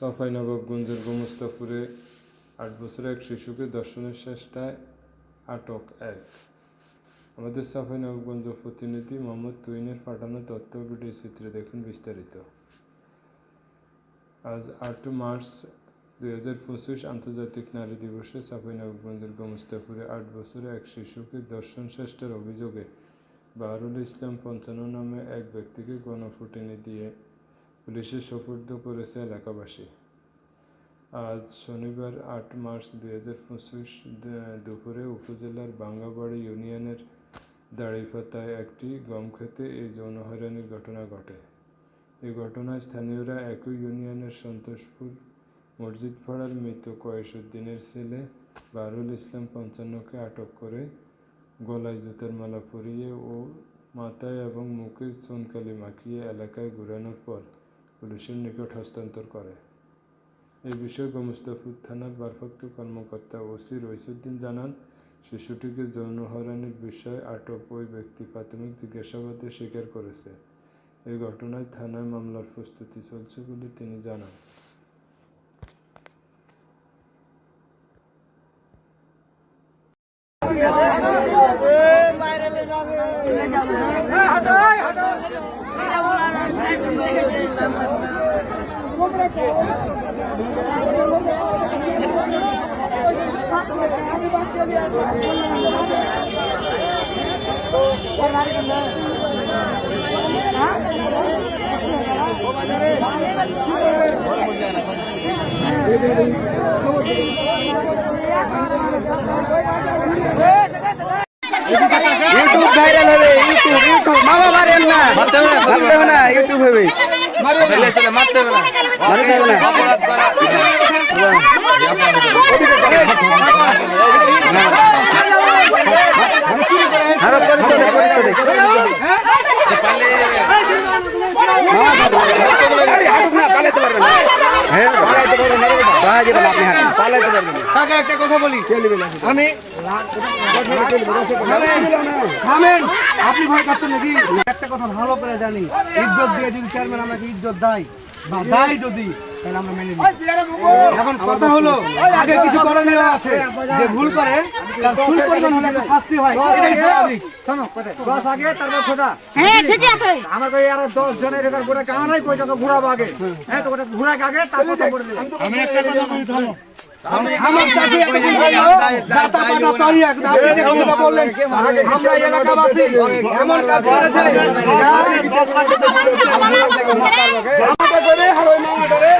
চাঁপাইনবাবগঞ্জের গোমস্তাপুরে আট বছর এক শিশুকে দর্শনের চেষ্টায় আটক এক। আমাদের চাঁপাইনবাবগঞ্জ প্রতিনিধি মোহাম্মদ তুইনের পাঠানো তথ্য ভিডিও চিত্রে দেখুন বিস্তারিত। আজ আট মার্চ দুই হাজার পঁচিশ আন্তর্জাতিক নারী দিবসে চাঁপাইনবাবগঞ্জের গোমস্তাপুরে আট বছরে এক শিশুকে দর্শন চেষ্টার অভিযোগে বাহারুল ইসলাম পঞ্চান্ন নামে এক ব্যক্তিকে গণফুটিনি দিয়ে পুলিশের সোপর্দ করেছে এলাকাবাসী। আজ শনিবার আট মার্চ দুই হাজার পঁচিশ দুপুরে উপজেলার বাঙ্গাবাড়ি ইউনিয়নের দাড়িপাতায় একটি গম খেতে এই যৌন হয়রানির ঘটনা ঘটে। এই ঘটনায় স্থানীয়রা একই ইউনিয়নের সন্তোষপুর মসজিদ পাড়ার মৃত কয়েসুদ্দিনের ছেলে বারুল ইসলাম পঞ্চান্নকে আটক করে গলায় জুতার মালা পরিয়ে ও মাথায় এবং মুখে চুনকালি মাখিয়ে এলাকায় ঘুরানোর পর পুলিশের নিকট হস্তান্তর করে। এই বিষয়ে গোমস্তাপুর থানার ভারপ্রাপ্ত কর্মকর্তা ওসি রইসুদ্দিন জানান, শিশুটিকে যৌন হয়রানির বিষয়ে আটক ওই ব্যক্তি প্রাথমিক জিজ্ঞাসাবাদে স্বীকার করেছে। এই ঘটনায় থানায় মামলার প্রস্তুতি চলছে বলে তিনি জানান। ইউটিউব ভাইরাল হবে ইউটিউব ইউটিউব মামা মারেন না। মারতে হবে না ইউটিউব হবে। মারতে হবে না আরও পরিশোধে পরিশোধে হাঁটুক না পালাইতে পারবেন না হ্যাঁ পালাইতে পারবেন না বাজে বলে আপনি হাঁটুন পালাইতে পারবেন না কাকা আপনি ভয় পাচ্ছেন নাকি একটা কথা ভালো করে জানি ইজ্জত দিয়ে যদি চেয়ারম্যান আমাকে ইজ্জত দেয় বা দেয় যদি তাহলে আমরা মেনে নিই এখন কথা হলো আগে কিছু করণীয় আছে যে ভুল করে হয় হ্যাঁ আমাকে আর দশ জনের এবার গোটা কামা নাই কই তোকে ঘুরাবো আগে হ্যাঁ তো ওটা ঘুরাক আগে তারপর তো করে আমি একটা কথা বলি থামো আমার চাকরি একদিন বলল, জাতা পাতা চাই এক, আপনি যে কথাটা বললেন, আমরা এলাকাবাসী এমন কাজ করেছে, আমাকে বলে, হারো এই মামাটারে,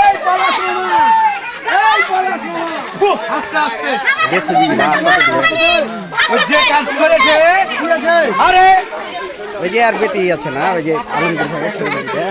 এই পলাশ মামা, এই পলাশ মামা। ফুহ, আস্তে আস্তে। ও যে কাজ করেছে আরে ওই যে আর বেটি আছে না ওই যে আলমগীর সাহেব ছেলে এই যে